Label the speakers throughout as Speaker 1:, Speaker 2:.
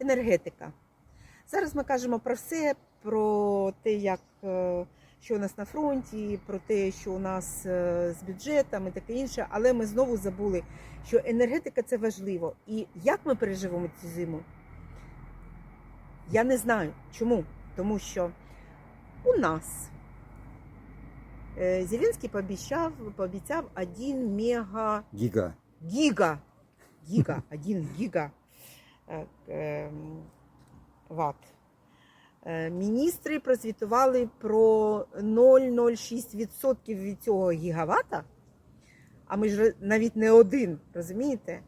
Speaker 1: енергетика. Зараз ми кажемо про все, про те, як, е, що у нас на фронті, про те, що у нас е, з бюджетом і таке інше, але ми знову забули, що енергетика це важливо. І як ми переживемо цю зиму? Я не знаю. Чому? Тому що у нас е, Зеленський пообіцяв, пообіцяв 1 мега
Speaker 2: Гига.
Speaker 1: гига, гига, 1 гига е, ем, ватт. Е, Міністри прозвітували про 0,06% від цього гігавата, а ми ж навіть не один, розумієте?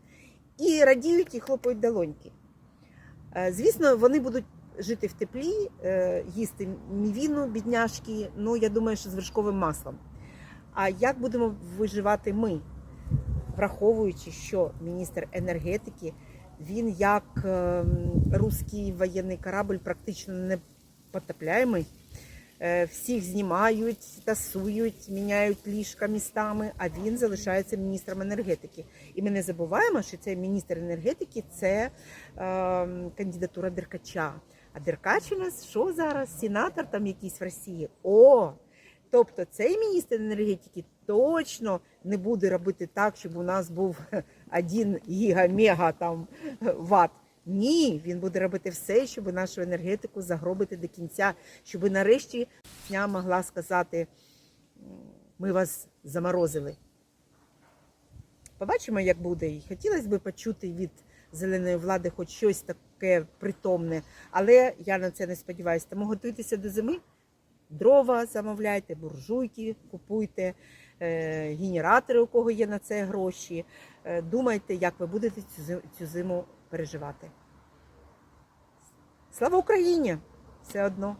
Speaker 1: І радіють і хлопають долоньки. Е, Звісно, вони будуть жити в теплі, е, їсти мівіну, бідняшки, ну я думаю, що з вершковим маслом. А як будемо виживати ми? враховуючи, що міністр енергетики він як ем, руський воєнний корабль практично не потопляємий. Е, Всіх знімають, тасують, міняють ліжка містами, а він залишається міністром енергетики. І ми не забуваємо, що цей міністр енергетики це ем, кандидатура Деркача. А Деркач у нас що зараз? Сенатор там якийсь в Росії. О! Тобто цей міністр енергетики точно не буде робити так, щоб у нас був один гіга-мега там ватт. Ні, він буде робити все, щоб нашу енергетику загробити до кінця, щоб нарешті дня могла сказати: ми вас заморозили. Побачимо, як буде. І хотілося б почути від зеленої влади хоч щось таке притомне, але я на це не сподіваюся. Тому готуйтеся до зими. Дрова замовляйте, буржуйки купуйте, е, генератори, у кого є на це гроші. Е, Думайте, як ви будете цю зиму переживати. Слава Україні! Все одно.